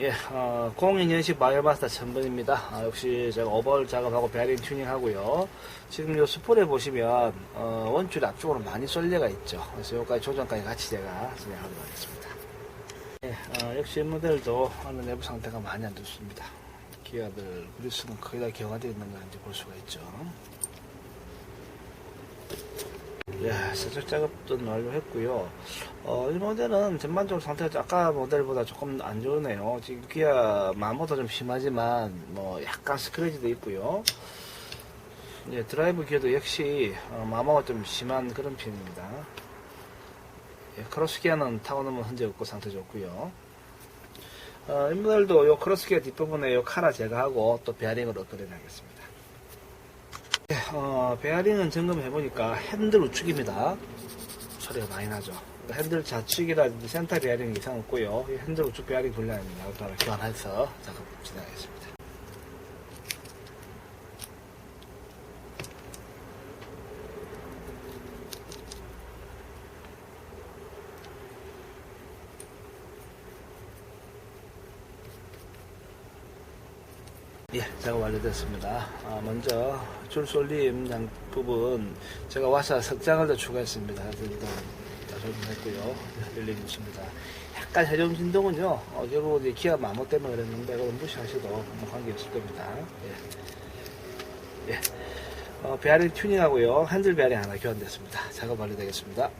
예, 어, 02년식 마이어마스터 1000번입니다. 아, 역시 제가 오벌 작업하고 베어링 튜닝 하고요. 지금 요 스폴에 보시면, 어, 원줄이 앞쪽으로 많이 쏠려가 있죠. 그래서 여기까지 조정까지 같이 제가 진행하도록 하겠습니다. 예, 어, 역시 이 모델도 어느 내부 상태가 많이 안 좋습니다. 기아들, 그리스는 거의 다 경화되어 있는 걸 이제 볼 수가 있죠. 예, 세척 작업도 완료했고요. 어, 이 모델은 전반적으로 상태가 아까 모델보다 조금 안 좋으네요. 지금 기아 마모도 좀 심하지만 뭐 약간 스크래치도 있고요. 예, 드라이브 기어도 역시 어, 마모가 좀 심한 그런 편입니다. 예, 크로스 기어는 타고 넘은 흔적 없고 상태 좋고요. 어, 이 모델도 요 크로스 기어 뒷부분에 요 카라 제거하고 또 베어링을 업그레이드 하겠습니다. 예, 어, 베어링은 점검해보니까 핸들 우측입니다. 소리가 많이 나죠. 그러니까 핸들 좌측이라든지 센터 베어링 이상 없고요. 이 핸들 우측 베어링 불량입니다. 따라 교환해서 작업 진행하겠습니다. 예, 작업 완료됐습니다. 아, 먼저 줄 쏠림 양 부분 제가 와서 석장을 더 추가했습니다. 일단 다 조정했고요. 열리고 있습니다. 약간 해좀 진동은요. 어, 결국 기아 마모 때문에 그랬는데 그건 무시하셔도 아무 관계 없을 겁니다. 예. 예. 어, 베어링 튜닝하고요. 핸들 베어링 하나 교환됐습니다. 작업 완료되겠습니다.